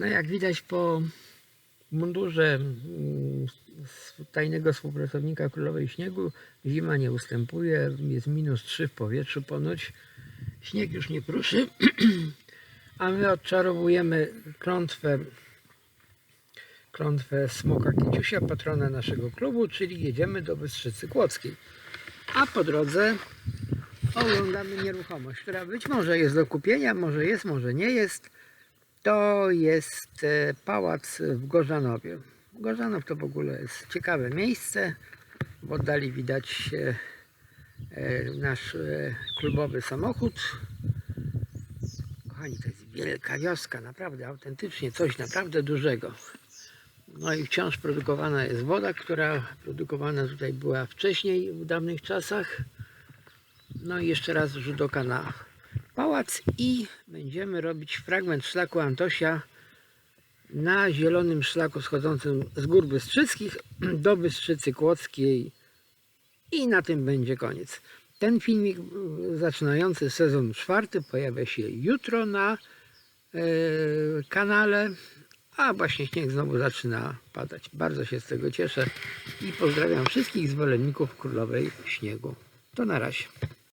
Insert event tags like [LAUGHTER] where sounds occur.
No jak widać po mundurze mm, tajnego współpracownika Królowej Śniegu, zima nie ustępuje, jest minus 3 w powietrzu ponoć. Śnieg już nie pruszy, [CLEARS THROAT] a my odczarowujemy klątwę, klątwę Smoka Kiciusia, patrona naszego klubu, czyli jedziemy do Bystrzycy Kłodzkiej. A po drodze oglądamy nieruchomość, która być może jest do kupienia, może jest, może nie jest. To jest e, pałac w Gorzanowie. Gorzanów to w ogóle jest ciekawe miejsce. W oddali widać e, e, nasz klubowy samochód. Kochani, to jest wielka wioska, naprawdę, autentycznie coś naprawdę dużego. No i wciąż produkowana jest woda, która produkowana tutaj była wcześniej, w dawnych czasach. No i jeszcze raz rzut oka na pałac i będziemy robić fragment szlaku Antosia na zielonym szlaku schodzącym z gór Bystrzyckich [CLEARS THROAT] do Bystrzycy Kłodzkiej i na tym będzie koniec. Ten filmik y, zaczynający sezon czwarty pojawia się jutro na e, kanale, a właśnie śnieg znowu zaczyna padać. Bardzo się z tego cieszę i pozdrawiam wszystkich zwolenników Królowej Śniegu. To na razie.